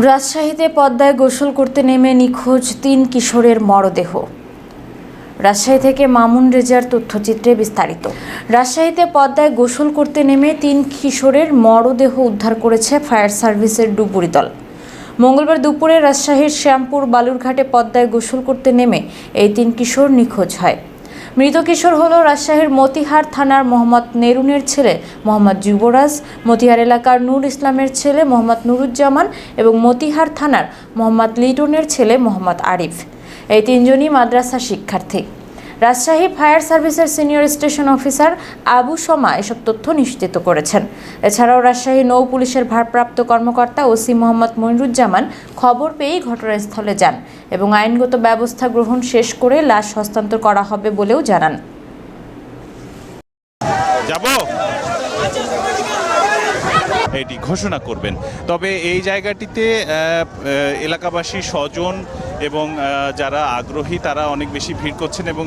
রাজশাহীতে পদ্মায় গোসল করতে নেমে নিখোঁজ তিন কিশোরের মরদেহ। রাজশাহী থেকে মামুন রেজার তথ্যচিত্রে বিস্তারিত। রাজশাহীতে পদ্মায় গোসল করতে নেমে তিন কিশোরের মরদেহ উদ্ধার করেছে ফায়ার সার্ভিসের ডুবুরি দল। মঙ্গলবার দুপুরে রাজশাহীর শ্যামপুর বালুরঘাটে পদ্মায় গোসল করতে নেমে এই তিন কিশোর নিখোঁজ হয়। মৃত কিশোর হল রাজশাহীর মতিহার থানার মোহাম্মদ নেরুনের ছেলে মোহাম্মদ যুবরাজ। মতিহার এলাকার নূর ইসলামের ছেলে মোহাম্মদ নুরুজ্জামান এবং মতিহার থানার মোহাম্মদ লিটনের ছেলে মোহাম্মদ আরিফ। এই তিনজনই মাদ্রাসা শিক্ষার্থী। রাজশাহী ফায়ার সার্ভিসের senior station officer Abu Sama এসব তথ্য নিশ্চিত করেছেন। এছাড়াও রাজশাহী নৌ পুলিশের ভারপ্রাপ্ত কর্মকর্তা ওসি মোহাম্মদ মনিরুজ্জামান খবর পেয়েই ঘটনাস্থলে যান এবং আইনগত ব্যবস্থা গ্রহণ শেষ করে লাশ হস্তান্তর করা হবে বলেও জানান। যাব? এটি ঘোষণা করবেন। তবে এই জায়গাটিতে এলাকাবাসী স্বজন এবং যারা আগ্রহী তারা অনেক বেশি ভিড় করছেন এবং